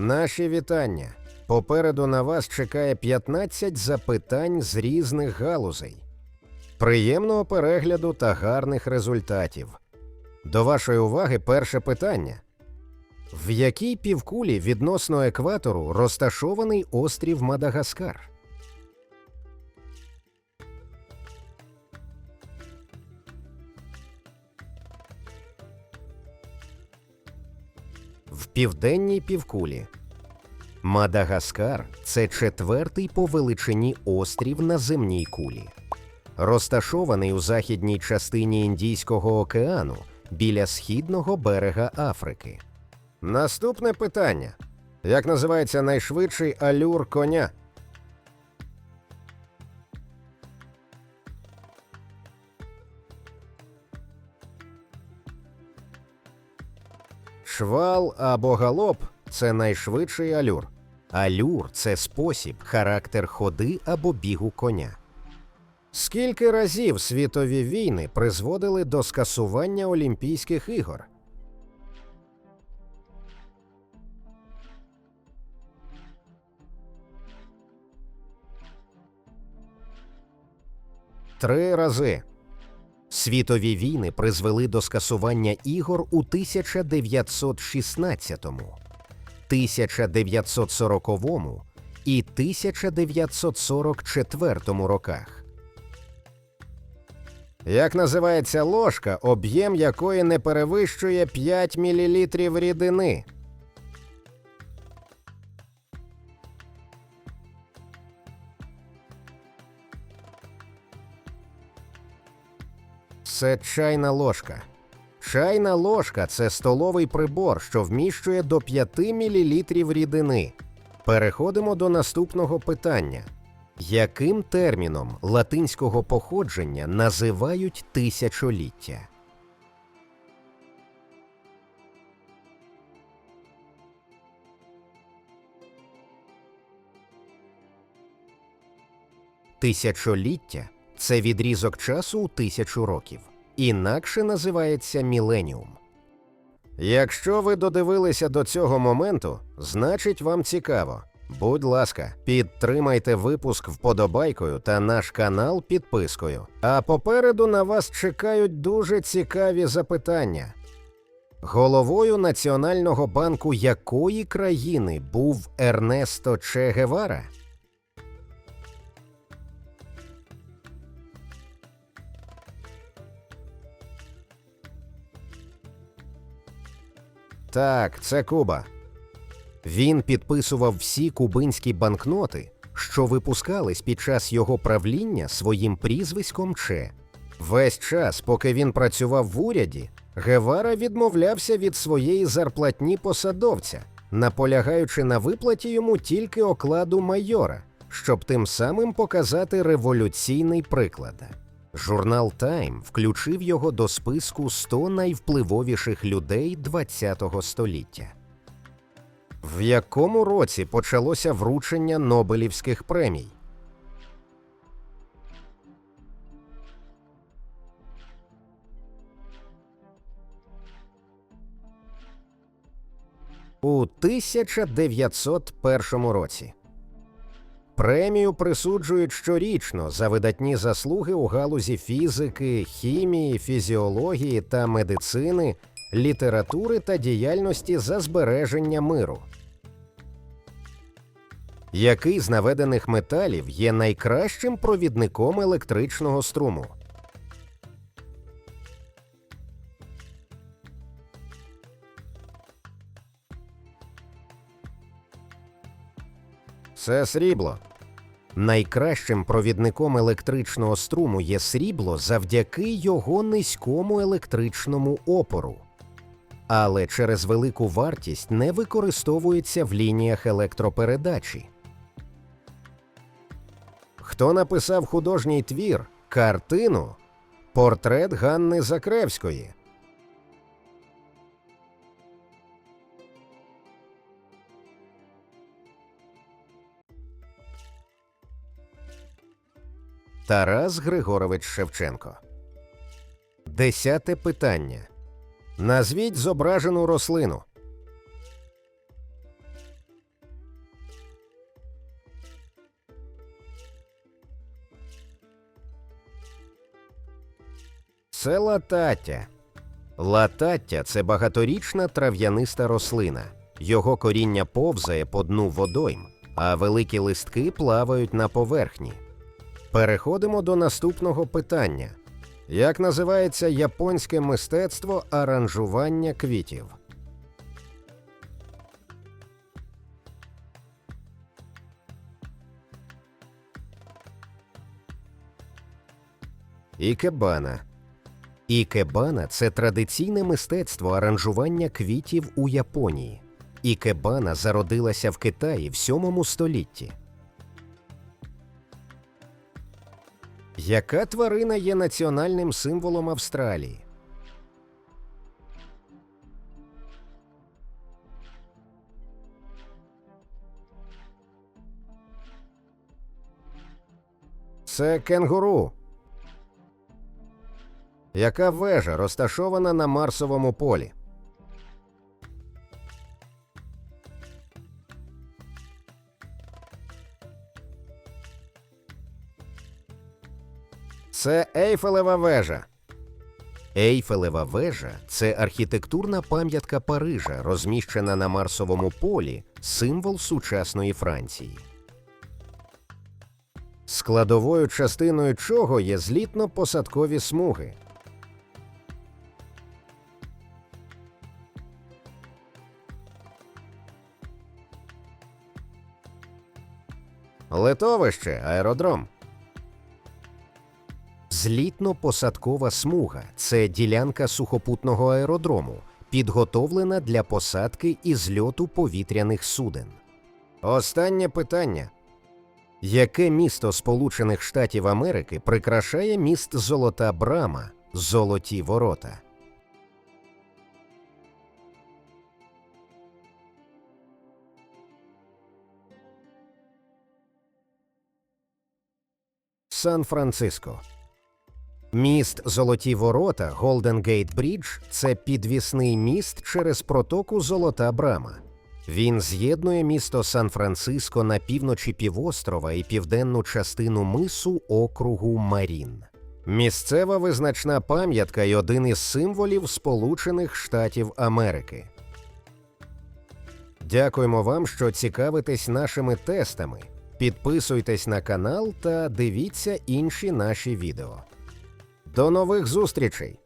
Наші вітання. Попереду на вас чекає 15 запитань з різних галузей. Приємного перегляду та гарних результатів. До вашої уваги перше питання. В якій півкулі відносно екватору розташований острів Мадагаскар? Південній півкулі. Мадагаскар це четвертий по величині острів на земній кулі. Розташований у західній частині Індійського океану біля східного берега Африки. Наступне питання: як називається найшвидший алюр коня? Швал або галоп це найшвидший алюр. Алюр це спосіб, характер ходи або бігу коня. Скільки разів світові війни призводили до скасування Олімпійських ігор? Три рази. Світові війни призвели до скасування ігор у 1916, 1940 і 1944 роках. Як називається ложка, об'єм якої не перевищує 5 мл рідини? Це чайна ложка. Чайна ложка це столовий прибор, що вміщує до 5 мл рідини. Переходимо до наступного питання. Яким терміном латинського походження називають тисячоліття? Тисячоліття це відрізок часу у тисячу років. Інакше називається міленіум. Якщо ви додивилися до цього моменту, значить вам цікаво. Будь ласка, підтримайте випуск вподобайкою та наш канал підпискою. А попереду на вас чекають дуже цікаві запитання. Головою Національного банку якої країни був Ернесто Че Гевара? Так, це Куба. Він підписував всі кубинські банкноти, що випускались під час його правління своїм прізвиськом Че. Весь час, поки він працював в уряді, Гевара відмовлявся від своєї зарплатні посадовця, наполягаючи на виплаті йому тільки окладу майора, щоб тим самим показати революційний приклад. Журнал Time включив його до списку 100 найвпливовіших людей ХХ століття. В якому році почалося вручення Нобелівських премій? У 1901 році. Премію присуджують щорічно за видатні заслуги у галузі фізики, хімії, фізіології та медицини, літератури та діяльності за збереження миру. Який з наведених металів є найкращим провідником електричного струму? Це срібло. Найкращим провідником електричного струму є срібло завдяки його низькому електричному опору. Але через велику вартість не використовується в лініях електропередачі. Хто написав художній твір, картину, портрет Ганни Закревської? Тарас Григорович Шевченко. Десяте питання. Назвіть зображену рослину. Це Лататя. Латаття це багаторічна трав'яниста рослина. Його коріння повзає по дну водойм, а великі листки плавають на поверхні. Переходимо до наступного питання: як називається японське мистецтво аранжування квітів? Ікебана. Ікебана це традиційне мистецтво аранжування квітів у Японії. Ікебана зародилася в Китаї в 7 столітті. Яка тварина є національним символом Австралії? Це кенгуру. Яка вежа розташована на Марсовому полі? Це Ейфелева вежа. Ейфелева вежа це архітектурна пам'ятка Парижа, розміщена на Марсовому полі, символ сучасної Франції. Складовою частиною чого є злітно-посадкові смуги. Летовище, аеродром. Злітно-посадкова смуга це ділянка сухопутного аеродрому, підготовлена для посадки і зльоту повітряних суден. Останнє питання. Яке місто Сполучених Штатів Америки прикрашає міст Золота Брама Золоті Ворота? Сан-Франциско. Міст Золоті Ворота Голден Гейт Брідж це підвісний міст через протоку Золота Брама. Він з'єднує місто Сан-Франциско на півночі півострова і південну частину мису округу Марін. Місцева визначна пам'ятка й один із символів Сполучених Штатів Америки. Дякуємо вам, що цікавитесь нашими тестами. Підписуйтесь на канал та дивіться інші наші відео. До нових зустрічей!